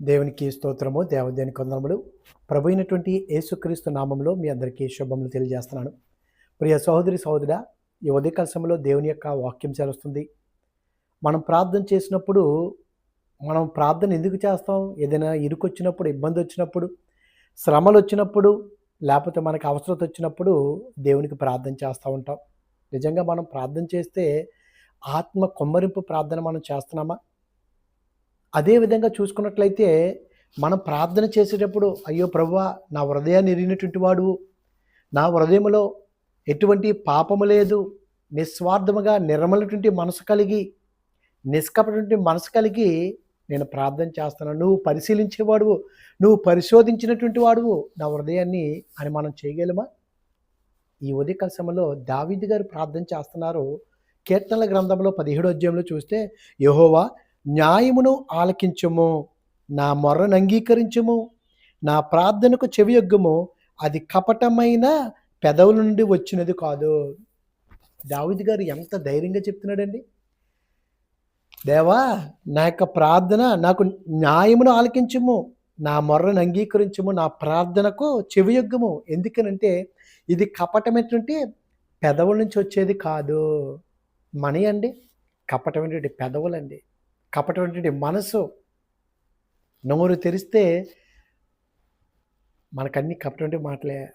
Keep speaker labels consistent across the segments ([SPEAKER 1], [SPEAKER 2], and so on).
[SPEAKER 1] దేవునికి స్తోత్రము దేవదేని కొందరములు ప్రభు అయినటువంటి యేసుక్రీస్తు నామంలో మీ అందరికీ శుభములు తెలియజేస్తున్నాను. ప్రియ సహోదరి సహోదర ఈ ఉదయకాల సమయంలో దేవుని యొక్క వాక్యం చేరుస్తుంది. మనం ప్రార్థన చేసినప్పుడు మనం ప్రార్థన ఎందుకు చేస్తాం? ఏదైనా ఇరుకొచ్చినప్పుడు ఇబ్బంది వచ్చినప్పుడు శ్రమలు వచ్చినప్పుడు లేకపోతే మనకు అవసరత వచ్చినప్పుడు దేవునికి ప్రార్థన చేస్తూ ఉంటాం. నిజంగా మనం ప్రార్థన చేస్తే ఆత్మ కొమ్మరింపు ప్రార్థన మనం చేస్తున్నామా? అదేవిధంగా చూసుకున్నట్లయితే మనం ప్రార్థన చేసేటప్పుడు అయ్యో ప్రభువా నా హృదయాన్ని ఎరిగినటువంటి వాడు. నా హృదయంలో ఎటువంటి పాపము లేదు. నిస్వార్థముగా నిర్మలటువంటి మనసు కలిగి నిష్కపటువంటి మనసు కలిగి నేను ప్రార్థన చేస్తున్నాను నువ్వు పరిశీలించేవాడువు. నువ్వు పరిశోధించినటువంటి వాడువు. నా హృదయాన్ని అని మనం చేయగలమా? ఈ ఉదయకాల సమయంలో దావీదు గారు ప్రార్థన చేస్తున్నారు. కీర్తనల గ్రంథంలో పదిహేడు అధ్యాయంలో చూస్తే యహోవా న్యాయమును ఆలకించము నా మొర్రను అంగీకరించము నా ప్రార్థనకు చెవియొగ్గము అది కపటమైన పెదవుల నుండి వచ్చినది కాదు. దావిద్ గారు ఎంత ధైర్యంగా చెప్తున్నాడండి? దేవా నా యొక్క ప్రార్థన నాకు న్యాయమును ఆలకించము నా మొర్రను అంగీకరించము నా ప్రార్థనకు చెవియొగ్గము. ఎందుకనంటే ఇది కపటమైనటువంటి పెదవుల నుంచి వచ్చేది కాదు. మనీ అండి కపటమైనటువంటి పెదవులండి. కపటమైనటువంటి మనసు నోరు తెరిస్తే మనకన్నీ కపటమైన మాటలే.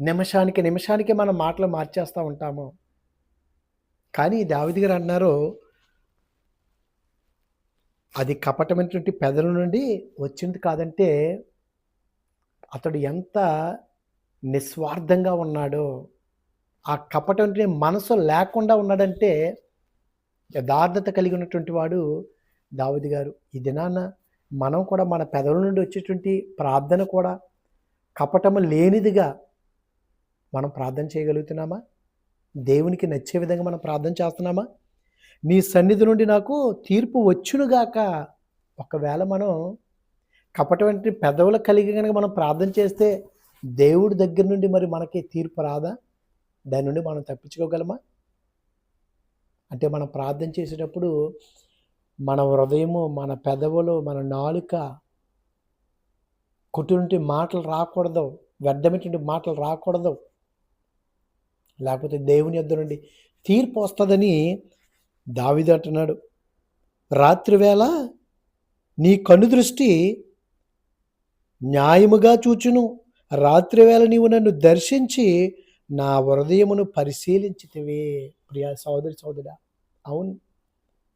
[SPEAKER 1] నిమిషానికి నిమిషానికి మనం మాటలు మార్చేస్తూ ఉంటాము. కానీ దావిది గారు అన్నారు అది కపటమైనటువంటి పెదల నుండి వచ్చింది కాదంటే అతడు ఎంత నిస్వార్థంగా ఉన్నాడో ఆ కపటం మనసు లేకుండా ఉన్నాడంటే యథార్థత కలిగి ఉన్నటువంటి వాడు దావుది గారు. ఈ దినాన మనం కూడా మన పెదవుల నుండి వచ్చేటువంటి ప్రార్థన కూడా కపటము లేనిదిగా మనం ప్రార్థన చేయగలుగుతున్నామా? దేవునికి నచ్చే విధంగా మనం ప్రార్థన చేస్తున్నామా? నీ సన్నిధి నుండి నాకు తీర్పు వచ్చునుగాక ఒకవేళ మనం కపటటువంటి పెదవులు కలిగి కనుక మనం ప్రార్థన చేస్తే దేవుడి దగ్గర నుండి మరి మనకి తీర్పు రాదా? దాని నుండి మనం తప్పించుకోగలమా? అంటే మనం ప్రార్థన చేసేటప్పుడు మన హృదయము మన పెదవులు మన నాలుక కుటుంటి మాటలు రాకూడదు. వ్యర్థమైనటువంటి మాటలు రాకూడదు. లేకపోతే దేవుని యొద్ద నుండి తీర్పు వస్తుందని దావిది అంటున్నాడు. రాత్రివేళ నీ కన్ను దృష్టి న్యాయముగా చూచును. రాత్రివేళ నీవు నన్ను దర్శించి నా హృదయమును పరిశీలించితివే. ప్రియా సోదరి సోదరా అవును.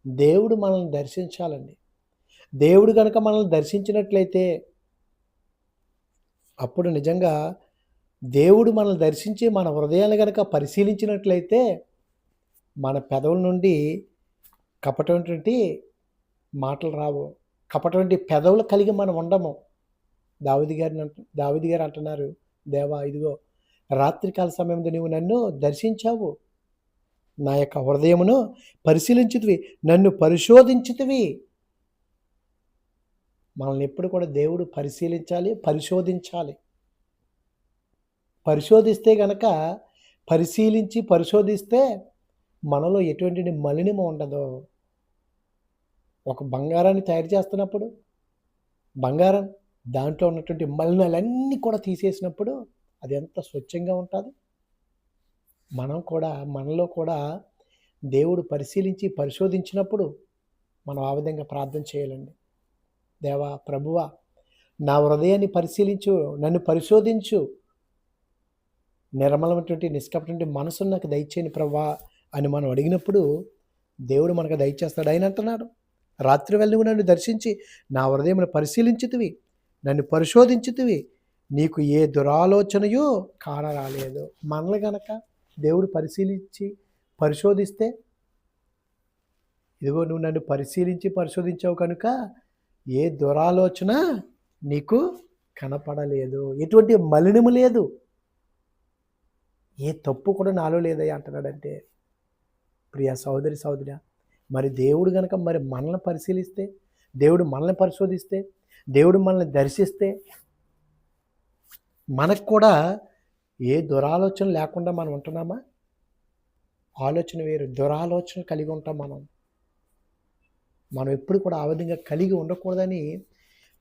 [SPEAKER 1] దేవుడు మనల్ని దర్శించాలండి. దేవుడు కనుక మనల్ని దర్శించినట్లయితే అప్పుడు నిజంగా దేవుడు మనల్ని దర్శించి మన హృదయాన్ని కనుక పరిశీలించినట్లయితే మన పెదవుల నుండి కపటటువంటి మాటలు రావు. కపటటువంటి పెదవులు కలిగి మనం ఉండము. దావిది గారిని అంట దావిది గారు అంటున్నారు దేవా ఇదిగో రాత్రికాల సమయంలో నువ్వు నన్ను దర్శించావు. నా యొక్క హృదయమును పరిశీలించుతువి నన్ను పరిశోధించుతువి. మనల్ని ఎప్పుడు కూడా దేవుడు పరిశీలించాలి పరిశోధించాలి. పరిశోధిస్తే గనక పరిశీలించి పరిశోధిస్తే మనలో ఎటువంటి మలినము ఉండదు. ఒక బంగారాన్ని తయారు చేస్తున్నప్పుడు బంగారం దాంట్లో ఉన్నటువంటి మలినాలన్నీ కూడా తీసేసినప్పుడు అది ఎంత స్వచ్ఛంగా ఉంటుంది? మనం కూడా మనలో కూడా దేవుడు పరిశీలించి పరిశోధించినప్పుడు మనం ఆ విధంగా ప్రార్థన చేయాలండి. దేవా ప్రభువా నా హృదయాన్ని పరిశీలించు నన్ను పరిశోధించు. నిర్మలమైనటువంటి నిష్కపటువంటి మనసును నాకు దయచేయని ప్రభా అని మనం అడిగినప్పుడు దేవుడు మనకు దయచేస్తాడు. ఆయన అంటున్నాడు రాత్రి వెళ్ళి నన్ను దర్శించి నా హృదయం పరిశీలించుతువి నన్ను పరిశోధించుతువి నీకు ఏ దురాలోచనయో కానరాలేదు. మనలు గనక దేవుడు పరిశీలించి పరిశోధిస్తే ఇదిగో నువ్వు నన్ను పరిశీలించి పరిశోధించావు కనుక ఏ దురాలోచన నీకు కనపడలేదు. ఎటువంటి మలినము లేదు. ఏ తప్పు కూడా నాలో లేదయ్యా అంటున్నాడంటే ప్రియ సహోదరి సహోదరి మరి దేవుడు కనుక మరి మనల్ని పరిశీలిస్తే దేవుడు మనల్ని పరిశోధిస్తే దేవుడు మనల్ని దర్శిస్తే మనకు కూడా ఏ దురాలోచన లేకుండా మనం ఉంటున్నామా? ఆలోచన వేరు దురాలోచన కలిగి ఉంటాం మనం. మనం ఎప్పుడు కూడా ఆ విధంగా కలిగి ఉండకూడదని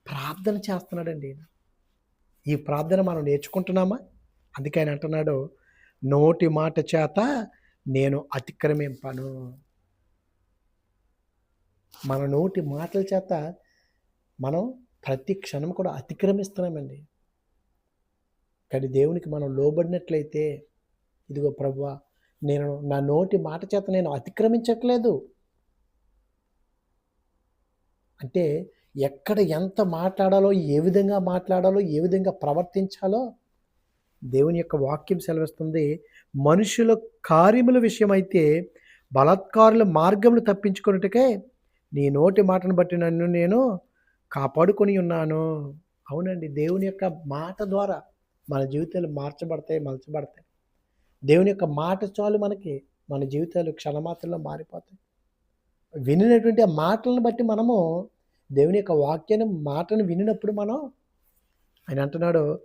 [SPEAKER 1] ప్రార్థన చేస్తున్నాడండి ఈ ప్రార్థన మనం నేర్చుకుంటున్నామా? అందుకే ఆయన అంటున్నాడు నోటి మాట చేత నేను అతిక్రమింపను. మన నోటి మాటల చేత మనం ప్రతి క్షణం కూడా అతిక్రమిస్తున్నామండి. కానీ దేవునికి మనం లోబడినట్లయితే ఇదిగో ప్రభు నేను నా నోటి మాట చేత నేను అతిక్రమించట్లేదు. అంటే ఎక్కడ ఎంత మాట్లాడాలో ఏ విధంగా మాట్లాడాలో ఏ విధంగా ప్రవర్తించాలో దేవుని యొక్క వాక్యం సెలవిస్తుంది. మనుషుల కార్యముల విషయమైతే బలాత్కారుల మార్గములు తప్పించుకున్నట్టుకే నీ నోటి మాటను బట్టి నన్ను నేను కాపాడుకొని ఉన్నాను. అవునండి దేవుని యొక్క మాట ద్వారా. మన జీవితాలు మార్చబడతాయి మలచబడతాయి. దేవుని యొక్క మాట చాలు మనకి మన జీవితాలు క్షణమాత్రంలో మారిపోతాయి. వినినటువంటి ఆ మాటలను బట్టి మనము దేవుని యొక్క వాక్యాన్ని మాటను వినినప్పుడు మనం ఆయన అంటున్నాడు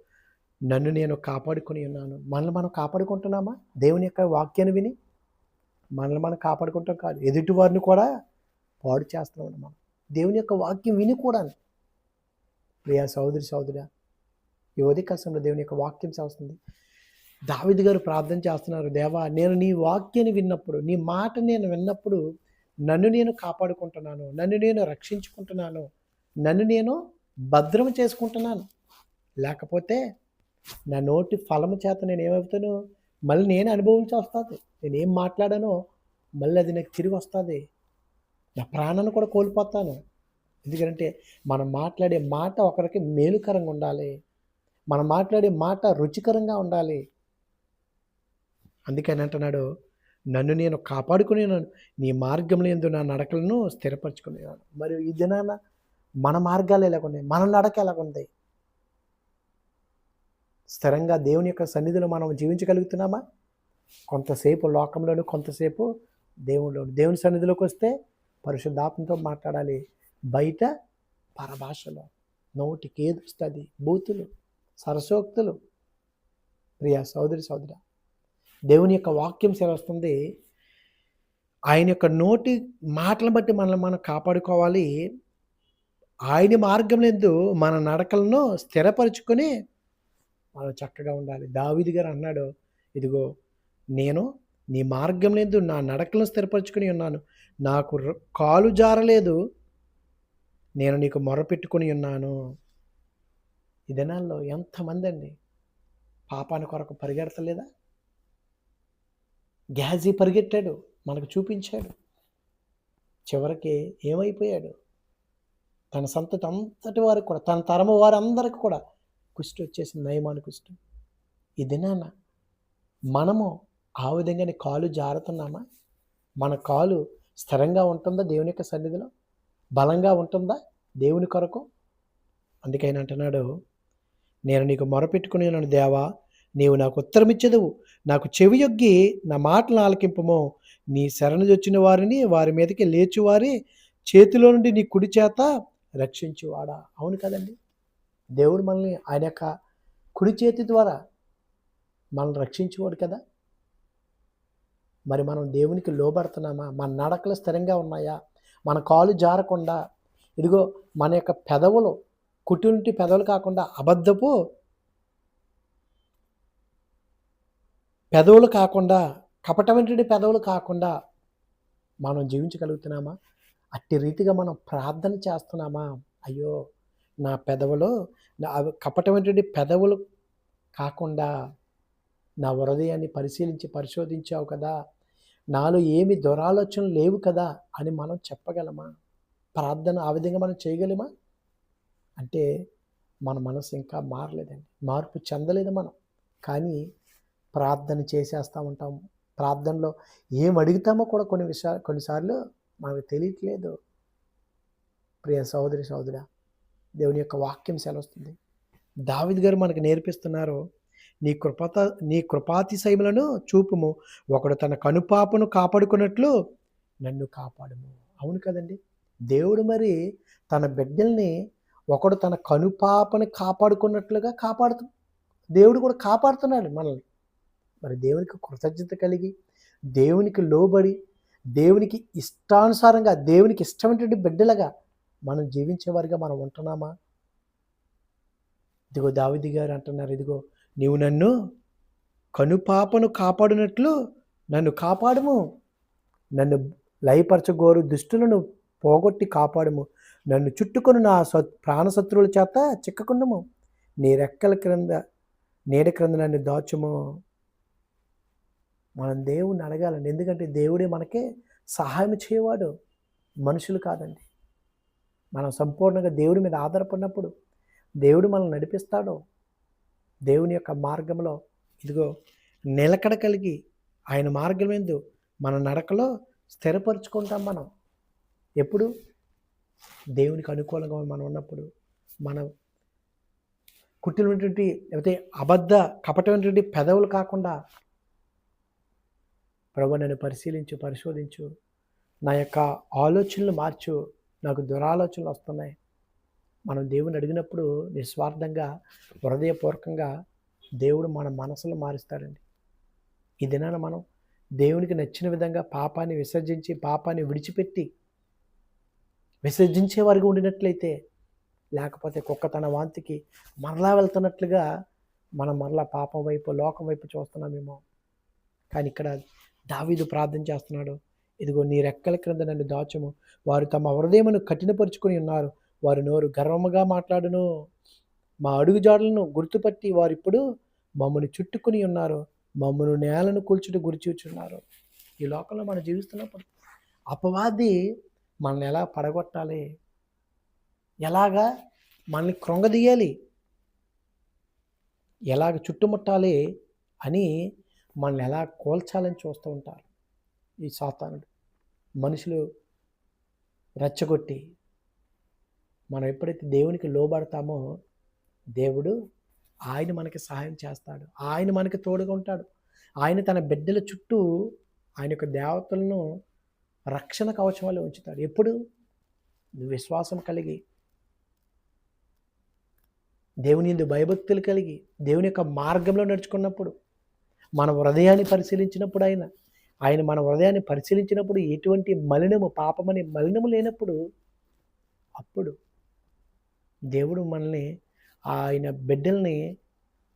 [SPEAKER 1] నన్ను నేను కాపాడుకొని ఉన్నాను. మనల్ని మనం కాపాడుకుంటున్నామా? దేవుని యొక్క వాక్యాన్ని విని మనల్ని మనం కాపాడుకుంటాం కాదు. ఎదుటి వారిని కూడా పాడు చేస్తున్నాం మనం దేవుని యొక్క వాక్యం విని కూడా ప్రియా సోదరి సహోదరా ఈ ఉదయకాశంలో దేవుని యొక్క వాక్యం చేస్తుంది దావిది గారు ప్రార్థన చేస్తున్నారు దేవా నేను నీ వాక్యాన్ని విన్నప్పుడు నీ మాట నేను విన్నప్పుడు నన్ను నేను కాపాడుకుంటున్నాను నన్ను నేను రక్షించుకుంటున్నాను నన్ను నేను భద్రం చేసుకుంటున్నాను. లేకపోతే నా నోటి ఫలము చేత నేను ఏమవుతాను? మళ్ళీ నేను అనుభవించి వస్తుంది. నేను ఏం మాట్లాడానో మళ్ళీ అది నాకు తిరిగి వస్తుంది. నా ప్రాణాన్ని కూడా కోల్పోతాను. ఎందుకంటే మనం మాట్లాడే మాట ఒకరికి మేలుకరంగా ఉండాలి. మనం మాట్లాడే మాట రుచికరంగా ఉండాలి. అందుకని అంటున్నాడు నన్ను నేను కాపాడుకునేనాను నీ మార్గంలో ఎందు నా నడకలను స్థిరపరచుకునేవాడు. మరియు ఈ దినాన మన మార్గాలు ఎలాగున్నాయి మన నడక ఎలాగుంది స్థిరంగా దేవుని యొక్క సన్నిధిలో మనం జీవించగలుగుతున్నామా? కొంతసేపు లోకంలోను కొంతసేపు దేవునిలోను. దేవుని సన్నిధిలోకి వస్తే పరిశుద్ధాత్మతో మాట్లాడాలి. బయట పరభాషలో నోటికి ఏది వస్తుంది. బూతులు. సరసోక్తులు ప్రియా సోదరి సోదర దేవుని యొక్క వాక్యం సెలవుస్తుంది ఆయన యొక్క నోటి మాటలను బట్టి మనల్ని మనం కాపాడుకోవాలి. ఆయన మార్గం ఎందు మన నడకలను స్థిరపరుచుకొని మనం చక్కగా ఉండాలి. దావిది గారు అన్నాడు ఇదిగో నేను నీ మార్గం లేదు నా నడకలను స్థిరపరచుకుని ఉన్నాను. నాకు కాలు జారలేదు. నేను నీకు మొరపెట్టుకొని ఉన్నాను. ఈ దినాల్లో ఎంతమంది అండి పాపాని కొరకు పరిగెడతలేదా? గ్యాజీ పరిగెట్టాడు మనకు చూపించాడు. చివరికి ఏమైపోయాడు? తన సంతతి అంతటి వారికి కూడా తన తరము వారందరికి కూడా కుష్టి వచ్చేసింది నయమాను కుష్టి ఈ దినాన మనము ఆ విధంగానే కాలు జారుతున్నామా? మన కాలు స్థిరంగా ఉంటుందా దేవుని యొక్క సన్నిధిలో? బలంగా ఉంటుందా దేవుని కొరకు? అందుకైనా అంటున్నాడు నేను నీకు మొరపెట్టుకుని ఉన్నాను దేవా. నీవు నాకు ఉత్తరం ఇచ్చేదవు నాకు చెవి యొగ్గి నా మాటలు ఆలకింపము. నీ శరణు వచ్చిన వారిని వారి మీదకి లేచివారి చేతిలో నుండి నీ కుడి చేత రక్షించువాడా. అవును కదండి. దేవుడు మనల్ని ఆయన యొక్క కుడి చేతి ద్వారా మనల్ని రక్షించేవాడు కదా. మరి మనం దేవునికి లోబడుతున్నామా? మన నడకలు స్థిరంగా ఉన్నాయా? మన కాలు జారకుండా ఇదిగో మన యొక్క పెదవులు కుటుంటి పెదవులు కాకుండా అబద్ధపు పెదవులు కాకుండా కపటమైనటువంటి పెదవులు కాకుండా మనం జీవించగలుగుతున్నామా? అట్టి రీతిగా మనం ప్రార్థన చేస్తున్నామా? అయ్యో నా పెదవులు నా అవి కపటమైనటువంటి పెదవులు కాకుండా నా హృదయాన్ని పరిశీలించి పరిశోధించావు కదా? నాలో ఏమి దురాలోచనలు లేవు కదా? అని మనం చెప్పగలమా? ప్రార్థన ఆ విధంగా మనం చేయగలమా? అంటే మన మనసు ఇంకా మారలేదండి. మార్పు చెందలేదు మనం. కానీ ప్రార్థన చేసేస్తూ ఉంటాము. ప్రార్థనలో ఏం అడుగుతామో కూడా కొన్ని విషయాలు కొన్నిసార్లు మనకు తెలియట్లేదు. ప్రియ సహోదరి సహోదర దేవుని యొక్క వాక్యం సెలవుస్తుంది. దావిద్ గారు మనకు నేర్పిస్తున్నారు నీ కృపత నీ కృపాతిశయములను చూపుము. ఒకడు తన కనుపాపను కాపాడుకున్నట్లు నన్ను కాపాడుము. అవును కదండి. దేవుడు మరి తన బిడ్డల్ని ఒకడు తన కనుపాపని కాపాడుకున్నట్లుగా కాపాడుతు దేవుడు కూడా కాపాడుతున్నాడు మనల్ని. మరి దేవునికి కృతజ్ఞత కలిగి దేవునికి లోబడి దేవునికి ఇష్టానుసారంగా దేవునికి ఇష్టమైనటువంటి బిడ్డలుగా మనం జీవించేవారిగా మనం ఉంటున్నామా? ఇదిగో దావిది గారు అంటున్నారు ఇదిగో నీవు నన్ను కనుపాపను కాపాడినట్లు నన్ను కాపాడము. నన్ను లయపరచగోరు దుష్టులను పోగొట్టి కాపాడము. నన్ను చుట్టుకొని నా ప్రాణశత్రువుల చేత చిక్కకుండము. నీ రెక్కల క్రింద నీడ క్రింద నన్ను దాచుము. మనం దేవుణ్ణి అడగాలండి. ఎందుకంటే దేవుడే మనకే సహాయం చేయవాడు మనుషులు కాదండి. మనం సంపూర్ణంగా దేవుడి మీద ఆధారపడినప్పుడు దేవుడు మనల్ని నడిపిస్తాడు. దేవుని యొక్క మార్గంలో ఇదిగో నిలకడ కలిగి ఆయన మార్గం ఎందు మన నడకలో స్థిరపరుచుకుంటాం మనం. ఎప్పుడు? దేవునికి అనుకూలంగా మనం ఉన్నప్పుడు మనం కుట్టినటువంటి లేకపోతే అబద్ధ కపటమైనటువంటి పెదవులు కాకుండా ప్రభు నన్ను పరిశీలించు పరిశోధించు. నా యొక్క ఆలోచనలు మార్చు. నాకు దురాలోచనలు వస్తున్నాయి. మనం దేవుని అడిగినప్పుడు నిస్వార్థంగా హృదయపూర్వకంగా దేవుడు మన మనసులు మారుస్తాడండి. ఈ దినాన మనం దేవునికి నచ్చిన విధంగా పాపాన్ని విసర్జించి పాపాన్ని విడిచిపెట్టి విసర్జించే వారికి ఉండినట్లయితే లేకపోతే కుక్క తన వాంతికి మరలా వెళ్తున్నట్లుగా మనం మరలా పాపం వైపు లోకం వైపు చూస్తున్నామేమో. కానీ ఇక్కడ దావీదు ప్రార్థన చేస్తున్నాడు. ఇదిగో నీ రెక్కల క్రింద నన్ను దాచము. వారు తమ హృదయమును కఠినపరుచుకొని ఉన్నారు. వారు నోరు గర్వముగా మాట్లాడును. మా అడుగుజాడలను గుర్తుపట్టి వారు ఇప్పుడు మమ్మల్ని చుట్టుకుని ఉన్నారు. మమ్మల్ని నేలను కూల్చుట గురిచూచున్నారు ఈ లోకంలో మనం జీవిస్తున్నప్పుడు అపవాది మనల్ని ఎలా పడగొట్టాలి? ఎలాగా మనల్ని క్రొంగదీయాలి ఎలాగ చుట్టుముట్టాలి అని మనల్ని ఎలా కోల్చాలని చూస్తూ ఉంటారు ఈ సాతానుడు? మనుషులు రెచ్చగొట్టి మనం ఎప్పుడైతే దేవునికి లోబడతామో దేవుడు ఆయన మనకి సహాయం చేస్తాడు. ఆయన మనకి తోడుగా ఉంటాడు. ఆయన తన బిడ్డల చుట్టూ ఆయన యొక్క దేవతలను రక్షణ కవచం వల్ల ఉంచుతాడు. ఎప్పుడు? నువ్వు విశ్వాసం కలిగి. దేవుని ఎందు భయభక్తులు కలిగి దేవుని యొక్క మార్గంలో నడుచుకున్నప్పుడు మన హృదయాన్ని పరిశీలించినప్పుడు ఆయన ఆయన మన హృదయాన్ని పరిశీలించినప్పుడు ఎటువంటి మలినము పాపమని మలినము లేనప్పుడు అప్పుడు దేవుడు మనల్ని ఆయన బిడ్డల్ని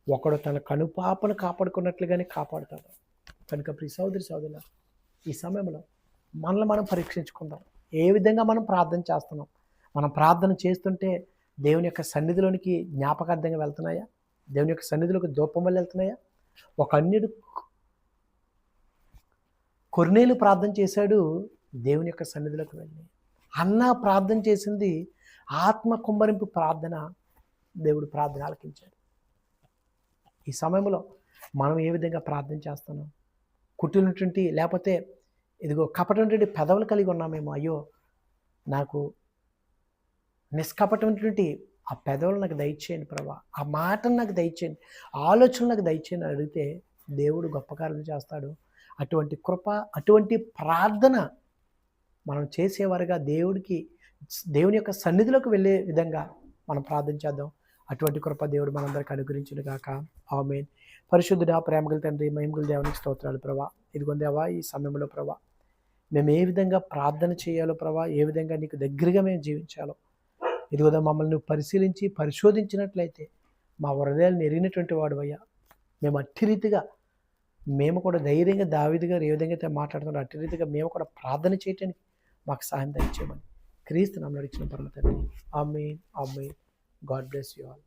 [SPEAKER 1] ఒకడు తన కనుపాపను కాపాడుకున్నట్లుగానే కాపాడుతాడు. కనుక ప్రి సోదరి సోదరుల ఈ సమయంలో మనల్ని మనం పరీక్షించుకుందాం. ఏ విధంగా మనం ప్రార్థన చేస్తున్నాం? మనం ప్రార్థన చేస్తుంటే దేవుని యొక్క సన్నిధిలోనికి జ్ఞాపకార్థంగా వెళ్తున్నాయా? దేవుని యొక్క సన్నిధిలోకి దూపం వల్ల వెళ్తున్నాయా? ఒక అన్యుడు కొర్నేలు ప్రార్థన చేశాడు దేవుని యొక్క సన్నిధిలోకి వెళ్ళి. అన్న ప్రార్థన చేసింది ఆత్మ కుమ్మరింపు ప్రార్థన దేవుడు ప్రార్థన ఆలకించాడు. ఈ సమయంలో మనం ఏ విధంగా ప్రార్థన చేస్తున్నాం? కుట్టినటువంటి లేకపోతే ఇదిగో కపటటువంటి పెదవులు కలిగి ఉన్నామేమో. అయ్యో నాకు నిష్కపటమైనటువంటి ఆ పెదవులు నాకు దయచేయండి ప్రభా. ఆ మాటను నాకు దయచేయండి. ఆలోచనలు నాకు దయచేయండి అడిగితే దేవుడు గొప్ప కార్యం చేస్తాడు. అటువంటి కృప అటువంటి ప్రార్థన మనం చేసేవారుగా దేవుడికి దేవుని యొక్క సన్నిధిలోకి వెళ్ళే విధంగా మనం ప్రార్థన చేద్దాం. అటువంటి కృప దేవుడు మనందరికి అనుగ్రహించును గాక ఆమెన్. పరిశుద్ధుడా ప్రేమగల తండ్రి మహిమగల దేవునికి స్తోత్రాలు ప్రభా. ఇదిగొందేవా ఈ సమయంలో ప్రభా మేము ఏ విధంగా ప్రార్థన చేయాలో ప్రభా ఏ విధంగా నీకు దగ్గరగా మేము జీవించాలో ఇదిగోదా మమ్మల్ని నువ్వు పరిశీలించి పరిశోధించినట్లయితే మా హృదయాలు ఎరిగినటువంటి వాడు అయ్యా. మేము అట్టి రీతిగా మేము కూడా ధైర్యంగా దావిది గారు ఏ విధంగా అయితే మాట్లాడుతున్నారో అట్టి రీతిగా మేము కూడా ప్రార్థన చేయటానికి మాకు సహాయం దయచేయమని క్రీస్తు నమ్మడిచ్చిన పర్వతండి పరమ తండ్రి. ఆమె ఆమె గాడ్ బ్లెస్ యూ ఆల్.